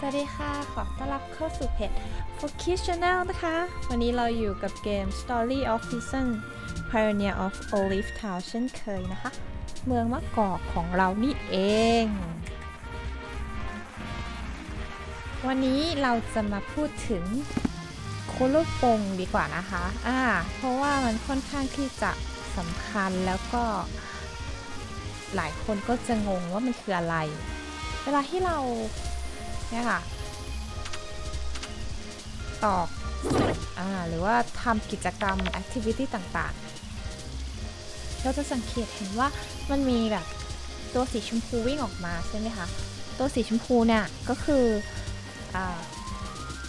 สวัสดีค่ะขอต้อนรับเข้าสู่เพจ f o r k i s Channel นะคะ วันนี้เราอยู่กับเกม Story of Season Pioneer of Olive Town เช่นเคยนะคะ เมืองมะกอกของเรานี่เอง วันนี้เราจะมาพูดถึงโคโลปงดีกว่านะคะอ่าเพราะว่ามันค่อนข้างที่จะสำคัญแล้วก็หลายคนก็จะงงว่ามันคืออะไร เวลาที่เรา เนี่ยค่ะ ตอกอ่าหรือว่าทำกิจกรรม activity ต่างๆ เราจะสังเกตเห็นว่ามันมีแบบตัวสีชมพูวิ่งออกมาใช่ไหมคะ ตัวสีชมพูเนี่ยก็คืออ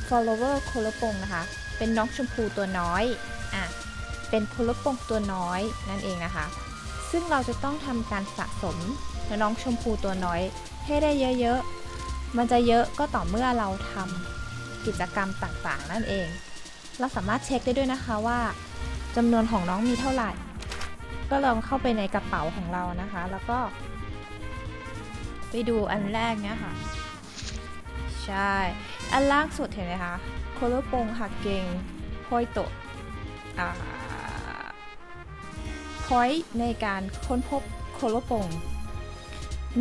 follower โคโลปงนะคะ เป็นน้องชมพูตัวน้อยอะเป็นโคโลปงตัวน้อยนั่นเองนะคะ ซึ่งเราจะต้องทำการสะสมน้องชมพูตัวน้อยให้ได้เยอะๆ มันจะเยอะก็ต่อเมื่อเราทำกิจกรรมต่างๆ นั่นเอง เราสามารถเช็คได้ด้วยนะคะว่าจำนวนของน้องมีเท่าไหร่ ก็ลองเข้าไปในกระเป๋าของเรานะคะ แล้วก็ ไปดูอันแรกเนี่ยค่ะ ใช่ อันล่างสุดเห็นไหมคะโคโลปงหักเกงโพยโตะอ่าพอยในการค้นพบโคโลปง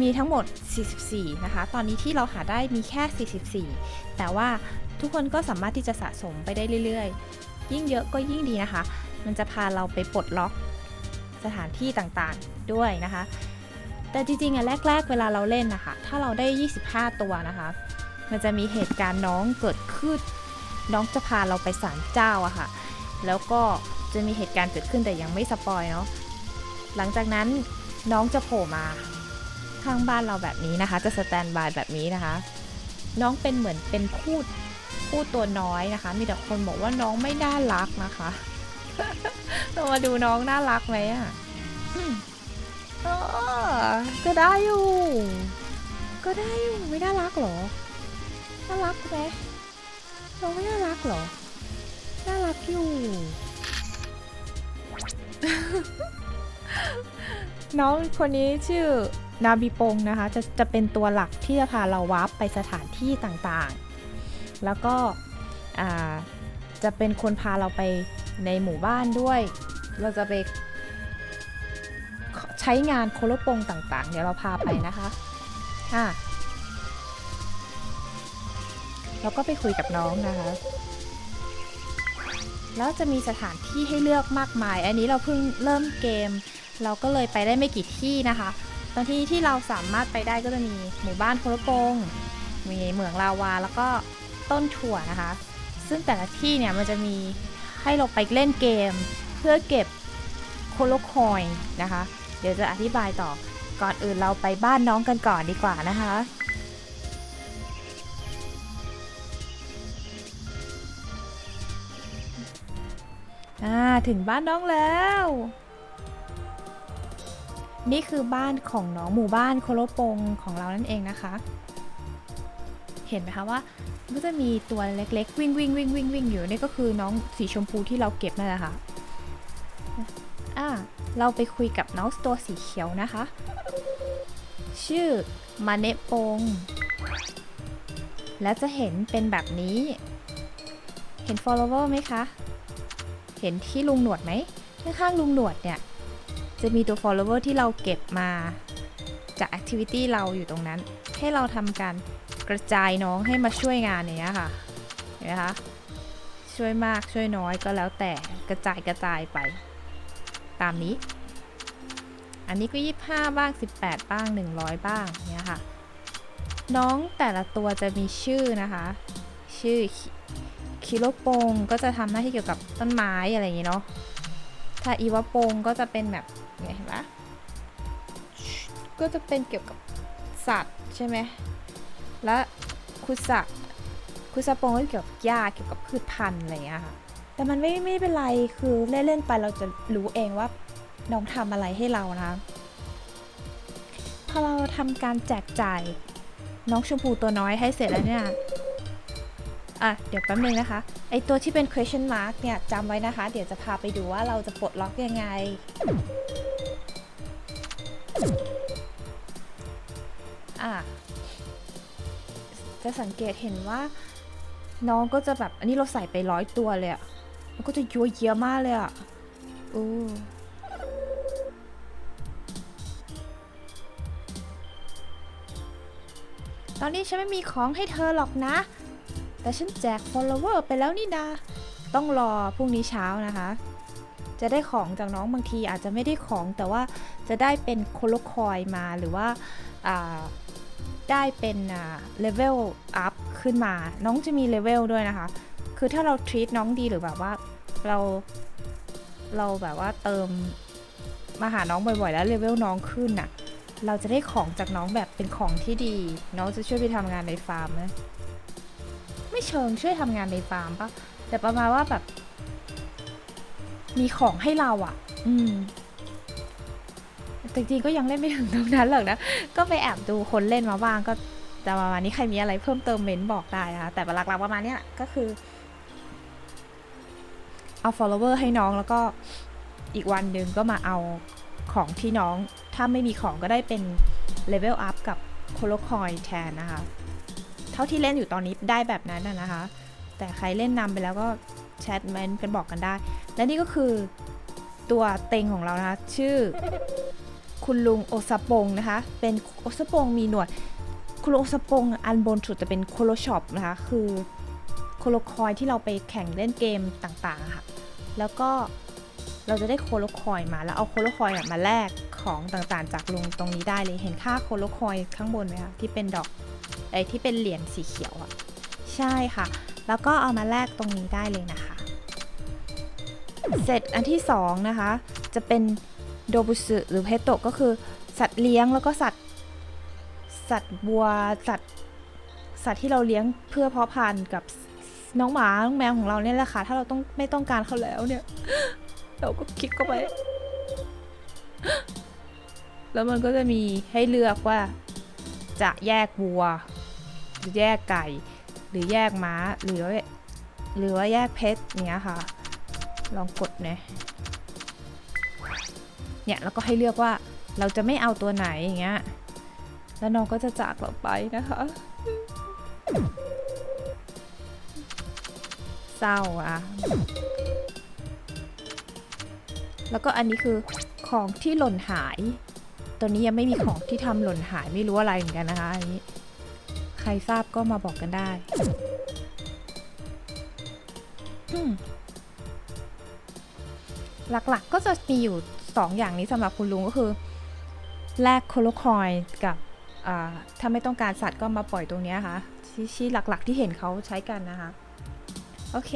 มีทั้งหมด 44 นะคะ ตอนนี้ที่เราหาได้มีแค่ 44 แต่ว่าทุกคนก็สามารถที่จะสะสมไปได้เรื่อยๆ ยิ่งเยอะก็ยิ่งดีนะคะ มันจะพาเราไปปลดล็อกสถานที่ต่างๆด้วยนะคะ แต่จริงๆอะแรก ๆ เวลาเราเล่นนะคะ ถ้าเราได้ 25 ตัวนะคะ มันจะมีเหตุการณ์น้องเกิดขึ้น น้องจะพาเราไปศาลเจ้าอะค่ะ แล้วก็จะมีเหตุการณ์เกิดขึ้นแต่ยังไม่สปอยเนาะ หลังจากนั้นน้องจะโผล่มา ข้างบ้านเราแบบนี้นะคะ จะสแตนบายแบบนี้นะคะ น้องเป็นเหมือนเป็นพูดพูดตัวน้อยนะคะ มีแต่คนบอกว่าน้องไม่น่ารักนะคะเรามาดูน้องน่ารักไหมอะอืมเออก็ได้อยู่ ก็ได้อยู่ ไม่น่ารักหรอ น่ารักไหมน้องไม่น่ารักหรอ น่ารักอยู่ น้องคนนี้ชื่อ นาบิปงนะคะจะจะเป็นตัวหลักที่จะพาเราวาร์ปไปสถานที่ต่างๆ แล้วก็จะเป็นคนพาเราไปในหมู่บ้านด้วย เราจะไปใช้งานโคโลปงต่างๆ เดี๋ยวเราพาไปนะคะอะเราก็ไปคุยกับน้องนะคะ แล้วจะมีสถานที่ให้เลือกมากมาย อันนี้เราเพิ่งเริ่มเกม เราก็เลยไปได้ไม่กี่ที่นะคะ ตอนที่ที่เราสามารถไปได้ก็จะมีหมู่บ้านโคโลโปงมีเหมืองลาวา แล้วก็ต้นถั่วนะคะ ซึ่งแต่ละที่เนี่ยมันจะมีให้เราไปเล่นเกม เพื่อเก็บโคโลคอยน์นะคะ เดี๋ยวจะอธิบายต่อ ก่อนอื่นเราไปบ้านน้องกันก่อนดีกว่านะคะอ่าถึงบ้านน้องแล้ว นี่คือบ้านของน้องหมู่บ้านโคโลปงของเรานั่นเองนะคะ เห็นไหมคะว่ามันจะมีตัวเล็กๆ วิ่งวิ่งวิ่งวิ่งวิ่งอยู่นี่ก็คือน้องสีชมพูที่เราเก็บนั่นแหละค่ะอ่าเราไปคุยกับน้องตัวสีเขียวนะคะ ชื่อมาเนะปง และจะเห็นเป็นแบบนี้ เห็น follower ไหมคะ เห็นที่ลุงหนวดไหมข้างๆลุงหนวดเนี่ย จะมีตัว follower ที่เราเก็บมาจาก activity เราอยู่ตรงนั้น ให้เราทำการกระจายน้องให้มาช่วยงานอย่างเนี้ยค่ะเห็นไหมคะช่วยมากช่วยน้อยก็แล้วแต่กระจายกระจายไป ตามนี้ อันนี้ก็ 25 บ้าง 18 บ้าง 100 บ้างเนี้ยค่ะ น้องแต่ละตัวจะมีชื่อนะคะ ชื่อคิโลโปงก็จะทำหน้าที่เกี่ยวกับต้นไม้อะไรอย่างงี้เนาะถ้าอีวาโปงก็จะเป็นแบบ ไงเห็นปะก็จะเป็นเกี่ยวกับสัตว์ใช่ไหม และคุสะคุสะปงก็เกี่ยวกับหญ้าเกี่ยวกับพืชพันธุ์อะไรอย่างเงี้ยค่ะ แต่มันไม่ไม่เป็นไรคือเล่นเล่นไปเราจะรู้เองว่าน้องทำอะไรให้เรานะพอเราทำการแจกจ่ายน้องชมพูตัวน้อยให้เสร็จแล้วเนี่ยอะ เดี๋ยวแป๊บนึงนะคะ ไอตัวที่เป็น question mark เนี่ยจำไว้นะคะ เดี๋ยวจะพาไปดูว่าเราจะปลดล็อกยังไง อะจะสังเกตเห็นว่าน้องก็จะแบบอันนี้เราใส่ไปร้อยตัวเลยอะมันก็จะยัวเยียมากเลยอะโอ้ตอนนี้ฉันไม่มีของให้เธอหรอกนะ แต่ฉันแจก follower ไปแล้วนี่นาต้องรอพรุ่งนี้เช้านะคะ จะได้ของจากน้องบางทีอาจจะไม่ได้ของแต่ว่าจะได้เป็นโคโลคอยมาหรือว่าได้เป็นเลเวลอัพขึ้นมา น้องจะมีเลเวลด้วยนะคะ คือถ้าเรา treat น้องดีหรือแบบว่าเราเราแบบว่าเติมมาหาน้องบ่อยๆ แล้วเลเวลน้องขึ้นน่ะ เราจะได้ของจากน้องแบบเป็นของที่ดี น้องจะช่วยไปทำงานในฟาร์มนะไม่เชิงช่วยทำงานในฟาร์มปะแต่ประมาณว่าแบบ มีของให้เราอะ่ะ อืมแต่จริงๆก็ยังเล่นไม่ถึงตรงนั้นหรอกนะ ก็ไปแอบดูคนเล่นมาบ้างก็จะประมาณนี้ใครมีอะไรเพิ่มเติมเม้นบอกได้นะคะ แต่หลักๆประมาณนี้แหละก็คือ เอา follower ให้น้องแล้วก็อีกวันหนึ่งก็มาเอาของที่น้อง ถ้าไม่มีของก็ได้เป็น level up กับโคโลคอยแทนนะคะ เท่าที่เล่นอยู่ตอนนี้ได้แบบนั้นนะคะ แต่ใครเล่นนำไปแล้วก็แชทเมนกันบอกกันได้ และนี่ก็คือตัวเต็งของเรานะคะ ชื่อ คุณลุงโอซาปงนะคะ เป็นโอซาปงมีหนวด คุณลุงโอซาปงอันบนสุดจะเป็นโคโลช็อปนะคะ คือโคโลคอยที่เราไปแข่งเล่นเกมต่างๆค่ะ แล้วก็เราจะได้โคโลคอยมาแล้วเอาโคโลคอยมาแลกของต่างๆ จากลุงตรงนี้ได้เลยเห็นค่าโคโลคอยข้างบนไหมคะที่เป็นดอกไอ้ที่เป็นเหรียญสีเขียวอะใช่ค่ะ แล้วก็เอามาแลกตรงนี้ได้เลยนะคะ เสร็จอันที่สองนะคะ จะเป็นโดบุสึหรือเพโตก็คือ สัตว์เลี้ยงแล้วก็สัตว์ สัตว์บัวสัตว์สัตว์ที่เราเลี้ยงเพื่อเพาะพันธุ์กับน้องหมาน้องแมวของเราเนี่ยแหละค่ะ ถ้าเราต้องไม่ต้องการเขาแล้วเนี่ย เราก็คลิกเข้าไป แล้วมันก็จะมีให้เลือกว่า จะแยกวัว หรือแยกไก่ หรือแยกม้า หรือว่าหรือว่าแยกเพชรเนี้ยค่ะ ลองกดนะเนี่ยแล้วก็ให้เลือกว่าเราจะไม่เอาตัวไหนอย่างเงี้ย แล้วน้องก็จะจากเราไปนะคะเศร้าอะ แล้วก็อันนี้คือของที่หล่นหายตัวนี้ยังไม่มีของที่ทำหล่นหายไม่รู้อะไรเหมือนกันนะคะอันนี้ ใครทราบก็มาบอกกันได้ หลักๆก็จะมีอยู่ 2 อย่างนี้สำหรับคุณลุงก็คือแลกโคโลคอยกับถ้าไม่ต้องการสัตว์ก็มาปล่อยตรงนี้ค่ะที่ที่หลักๆที่เห็นเขาใช้กันนะคะ โอเค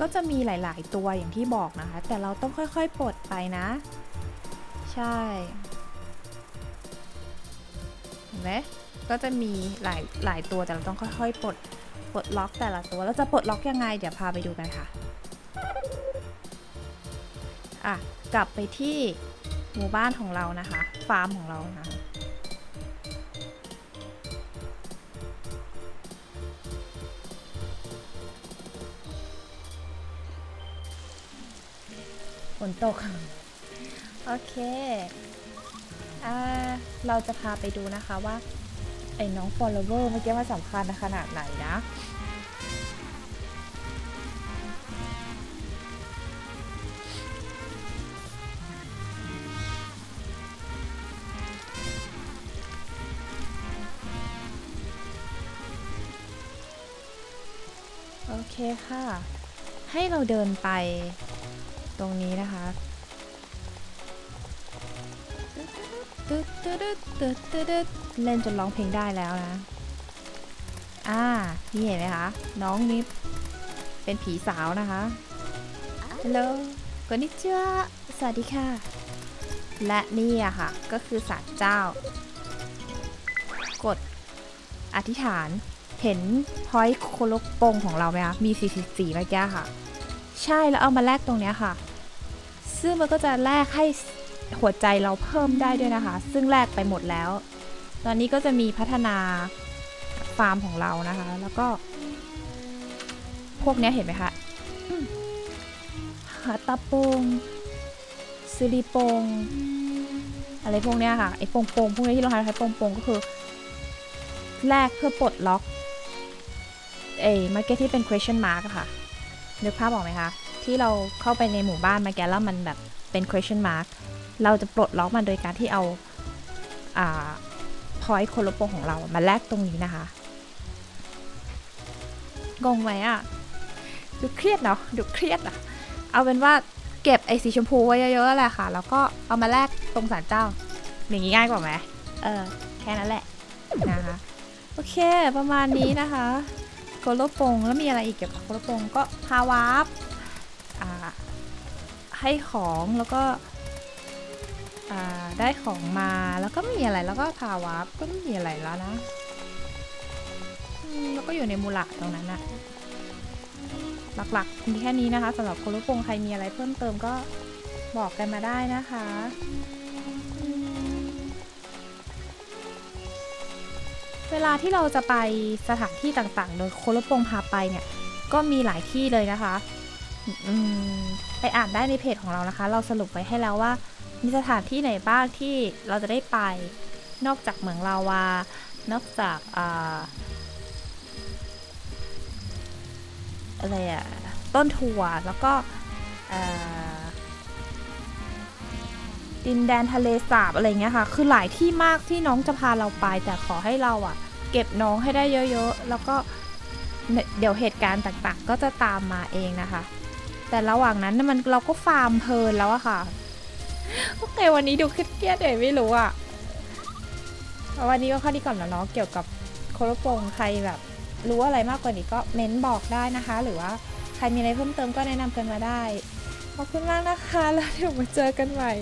ก็จะมีหลาย ๆ ตัวอย่างที่บอกนะคะ แต่เราต้องค่อย ๆ ปลดไปนะ ใช่เห็นไหมก็จะมีหลายหลายตัวแต่เราต้องค่อย ๆ ปลดปลดล็อกแต่ละตัวแล้วจะปลดล็อกยังไง เดี๋ยวพาไปดูกันค่ะอะกลับไปที่หมู่บ้านของเรานะคะ ฟาร์มของเรานะคะ นตก โอเคอเราจะพาไปดูนะคะว่า ไอ้น้อง follower เมื่อกี้มันสำคัญขนาดไหนนะโอเคค่ะ ให้เราเดินไป ตรงนี้นะคะตึ๊ดตึ๊ดตึ๊ดตึ๊ดตึ๊ดเล่นจนร้องเพลงได้แล้วนะ อ่า นี่เห็นไหมคะ น้องนี่เป็นผีสาวนะคะฮัลโหลกนิจวสวัสดีค่ะ และนี่อะค่ะ ก็คือศาลเจ้า กดอธิษฐาน เห็นพอยต์โคโลโปงของเราไหมคะ มี 44เมื่อกี้ค่ะ ใช่ แล้วเอามาแลกตรงเนี้ยค่ะ ซึ่งมันก็จะแลกให้หัวใจเราเพิ่มได้ด้วยนะคะ ซึ่งแลกไปหมดแล้ว ตอนนี้ก็จะมีพัฒนาฟาร์มของเรานะคะ แล้วก็ พวกนี้เห็นไหมคะหาตาปงซิลิปงอะไรพวกเนี้ยค่ะไอ้ปงปงพวกนี้ที่เราใช้ปงปงก็คือ แลกเพื่อปลดล็อกเอ้มาร์เก็ตที่เป็น question mark อะค่ะนึกภาพออกไหมคะ ที่เราเข้าไปในหมู่บ้านมาแกแล้วมันแบบเป็น question mark เราจะปลดล็อกมันโดยการที่เอาอ่า point โคโลโปงของเรามาแลกตรงนี้นะคะงงไหมอะดูเครียดเนาะดูเครียดอะเอาเป็นว่าเก็บไอ้สีชมพูไว้เยอะๆแหละค่ะ แล้วก็เอามาแลกตรงศาลเจ้า อย่างนี้ง่ายกว่าไหมเออ แค่นั้นแหละนะคะ โอเค ประมาณนี้นะคะ โคโลโปงแล้วมีอะไรอีกเกี่ยวกับโคโลโปงก็พาวาร์ปอ่า ให้ของแล้วก็ได้ของมาแล้วก็ไม่มีอะไรแล้วก็พาวาร์ปก็ไม่มีอะไรแล้วนะแล้วก็อยู่ในมูละตรงนั้นอะหลักๆมีแค่นี้นะคะสำหรับโคโลโปงใครมีอะไรเพิ่มเติมก็บอกกันมาได้นะคะเวลาที่เราจะไปสถานที่ต่างๆ โดยโคโลโปงพาไปเนี่ย ก็มีหลายที่เลยนะคะ อืม ไปอ่านได้ในเพจของเรานะคะ เราสรุปไว้ให้แล้วว่า มีสถานที่ไหนบ้างที่เราจะได้ไป นอกจากเหมืองลาวา นอกจากอาอะไรอะต้นถั่วแล้วก็ดินแดนทะเลสาบอะไรเงี้ยค่ะ คือหลายที่มากที่น้องจะพาเราไป แต่ขอให้เราอะเก็บน้องให้ได้เยอะๆ แล้วก็เดี๋ยวเหตุการณ์ต่างๆ ก็จะตามมาเองนะคะ แต่ระหว่างนั้นมันเราก็ฟาร์มเพลินแล้วอะค่ะโอเควันนี้ดูเครียดเลยไม่รู้อะวันนี้ก็ข้อดีก่อนแล้วเนาะเกี่ยวกับโคโลโปงใครแบบ รู้อะไรมากกว่านี้ก็เม้นบอกได้นะคะ หรือว่าใครมีอะไรเพิ่มเติมก็แนะนำกันมาได้ ขอบคุณมากนะคะ แล้วเดี๋ยวมาเจอกันใหม่